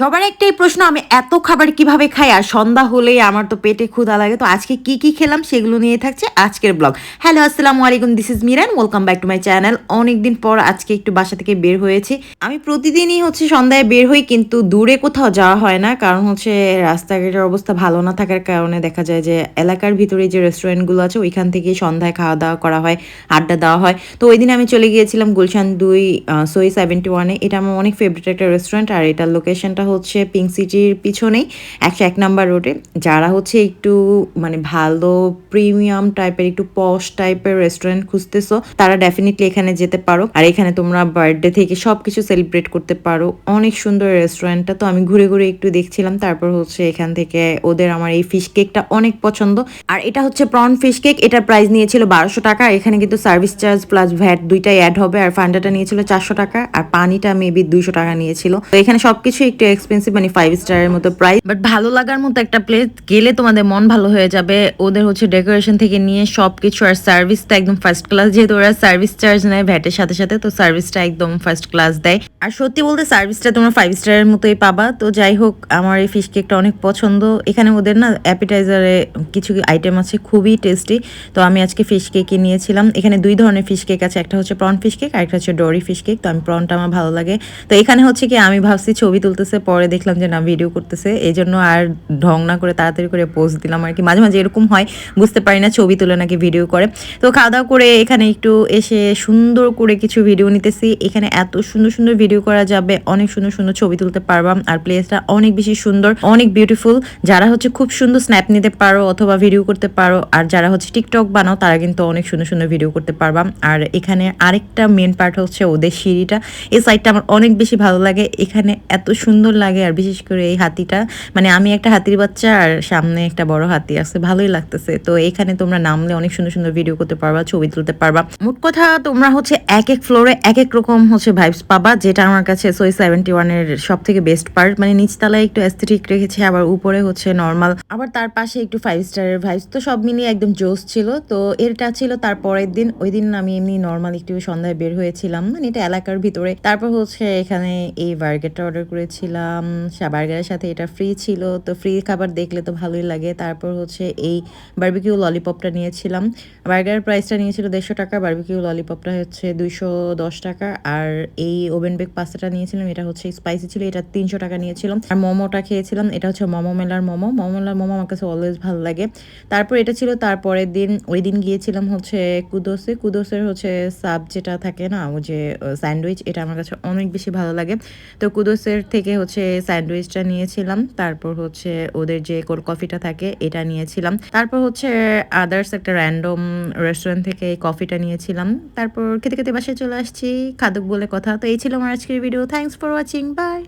সবার একটাই প্রশ্ন, আমি এত খাবার কীভাবে খাই? আর সন্ধ্যা হলেই আমার তো পেটে ক্ষুধা লাগে। তো আজকে কি কি খেলাম সেগুলো নিয়ে থাকছে আজকের ব্লগ। হ্যালো, আসসালামু আলাইকুম this is Miran welcome back to my channel অনেকদিন পর আজকে একটু বাসা থেকে বের হয়েছি। আমি প্রতিদিনই হচ্ছে সন্ধ্যায় বের হই, কিন্তু দূরে কোথাও যাওয়া হয় না, কারণ হচ্ছে রাস্তাঘাটের অবস্থা ভালো না থাকার কারণে দেখা যায় যে এলাকার ভিতরে যে রেস্টুরেন্টগুলো আছে, ওইখান থেকে সন্ধ্যায় খাওয়া দাওয়া করা হয়, আড্ডা দেওয়া হয়। তো ওই দিন আমি চলে গিয়েছিলাম গুলশান দুই সই সেভেন্টি ওয়ানে এটা আমার অনেক ফেভারিট একটা রেস্টুরেন্ট আর এটার লোকেশনটা হচ্ছে পিঙ্ক সিটির পিছনেই একশো এক নাম্বার রোডে, যারা হচ্ছে একটু মানে ভালো প্রিমিয়াম টাইপের, একটু পশ টাইপের রেস্টুরেন্ট খুঁজতেছো, তারা ডেফিনেটলি এখানে যেতে পারো। আর এখানে তোমরা বার্থডে থেকে সব কিছু সেলিব্রেট করতে পারো। অনেক সুন্দর রেস্টুরেন্টটা তো আমি ঘুরে ঘুরে একটু দেখছিলাম। তারপর হচ্ছে এখান থেকে ওদের আমার এই ফিশ কেকটা অনেক পছন্দ। আর এটা হচ্ছে প্রন ফিশ কেক এটার প্রাইস নিয়েছিল বারোশো টাকা। এখানে কিন্তু সার্ভিস চার্জ প্লাস ভ্যাট দুইটাই অ্যাড হবে। আর ফান্ডাটা নিয়েছিল চারশো টাকা। আর পানিটা মেবি দুইশো টাকা নিয়েছিল। তো এখানে সবকিছু একটু এক্সপেন্সিভ মানে ফাইভ স্টারের মতো প্রাইস বাট ভালো লাগার মতো একটা প্লেস গেলে তোমাদের মন ভালো হয়ে যাবে। ওদের হচ্ছে ডেকোরেশন থেকে নিয়ে সবকিছু আর সার্ভিসটা একদম ফার্স্ট ক্লাস যেহেতু ওরা সার্ভিস চার্জ নেয় ভ্যাটের সাথে সাথে, তো সার্ভিসটা একদম ফার্স্ট ক্লাস দেয়। আর সত্যি বলতে সার্ভিসটা তোমরা ফাইভ স্টারের মতোই পাবা। তো যাই হোক, আমার এই ফিশ কেকটা অনেক পছন্দ। এখানে ওদের না অ্যাপিটাইজারে কিছু আইটেম আছে, খুবই টেস্টি তো আমি আজকে ফিশ কেকই নিয়েছিলাম। এখানে দুই ধরনের ফিশ কেক আছে। একটা হচ্ছে প্রন ফিশ কেক আর একটা হচ্ছে ডরি ফিশ কেক তো আমি প্রনটা আমার ভালো লাগে। তো এখানে হচ্ছে কি, আমি ভাবছি ছবি তুলতেছে পরে দেখলাম যে না ভিডিও করতেছে। এই জন্য আর ঢং না করে তাড়াতাড়ি করে পোজ দিলাম আর কি। মাঝে মাঝে এরকম হয়, বুঝতে পারি না ছবি তুলে নাকি ভিডিও করে। তো খাওয়া দাওয়া করে এখানে একটু এসে সুন্দর করে কিছু ভিডিও নিতেছি। এখানে এত সুন্দর সুন্দর ভিডিও করা যাবে, অনেক সুন্দর সুন্দর ছবি তুলতে পারবাম আর প্লেসটা অনেক বেশি সুন্দর, অনেক বিউটিফুল যারা হচ্ছে খুব সুন্দর স্ন্যাপ নিতে পারো অথবা ভিডিও করতে পারো, আর যারা হচ্ছে টিকটক বানাও, তারা কিন্তু অনেক সুন্দর সুন্দর ভিডিও করতে পারবাম আর এখানে আরেকটা মেন পার্ট হচ্ছে ওদের সিঁড়িটা। এই সাইডটা আমার অনেক বেশি ভালো লাগে। এখানে এত সুন্দর লাগে আর বিশেষ করে এই হাতিটা। মানে আমি একটা হাতির বাচ্চা আর সামনে একটা বড় হাতি আছে, ভালোই লাগতেছে। তো এখানে তোমরা নামলে অনেক সুন্দর সুন্দর ভিডিও করতে পারবা, ছবি তুলতে পারবা। মোট কথা তোমরা হচ্ছে এক এক ফ্লোরে এক এক রকম হচ্ছে ভাইবস পাবা, যেটা আমার কাছে সোই সেভেন্টি ওয়ানের সব থেকে বেস্ট পার্ট মানে নিচতলায় একটু অ্যাস্থেটিক রেখেছে, আবার উপরে হচ্ছে নর্মাল আবার তার পাশে একটু ফাইভ স্টারের ভাইবস তো সব মিলিয়ে একদম জোস ছিল। তো এটা ছিল তার পরের দিন। ওই দিন আমি এমনি নর্মাল একটু সন্ধ্যায় বের হয়েছিলাম। মানে এটা এলাকার ভিতরে। তারপর হচ্ছে এখানে এই বার্গারটা অর্ডার করেছিলাম। বার্গারের সাথে এটা ফ্রি ছিল, তো ফ্রি খাবার দেখলে তো ভালোই লাগে। তারপর হচ্ছে এই বার্বিকিউ ললিপপটা নিয়েছিলাম। বার্গার প্রাইসটা নিয়েছিল দেড়শো টাকা বার্বিকিউ ললিপপটা হচ্ছে দুইশো দশ টাকা। আর এই ওভেন বেক পাস্তাটা নিয়েছিলাম, এটা হচ্ছে স্পাইসি ছিল, এটা তিনশো টাকা নিয়েছিলাম। আর মোমোটা খেয়েছিলাম, এটা হচ্ছে মোমো মেলার মোমো। মোমো মেলার মোমো আমার কাছে অলওয়েজ ভালো লাগে। তারপর এটা ছিল তারপরের দিন, ওই দিন গিয়েছিলাম হচ্ছে কুদোসে। কুদোসের হচ্ছে সাব যেটা থাকে না ও যে স্যান্ডউইচ এটা আমার কাছে অনেক বেশি ভালো লাগে। তো কুদোসের থেকে হচ্ছে স্যান্ডউইচটা নিয়েছিলাম, তারপর হচ্ছে ওদের যে কোল্ড কফিটা থাকে এটা নিয়েছিলাম, তারপর হচ্ছে আদার্স একটা র্যান্ডম রেস্টুরেন্ট থেকে এই কফিটা নিয়েছিলাম, তারপর খেতে খেতে বাসায় চলে আসছি, খাদক বলে কথা। তো এই ছিল আমার আজকের video thanks for watching bye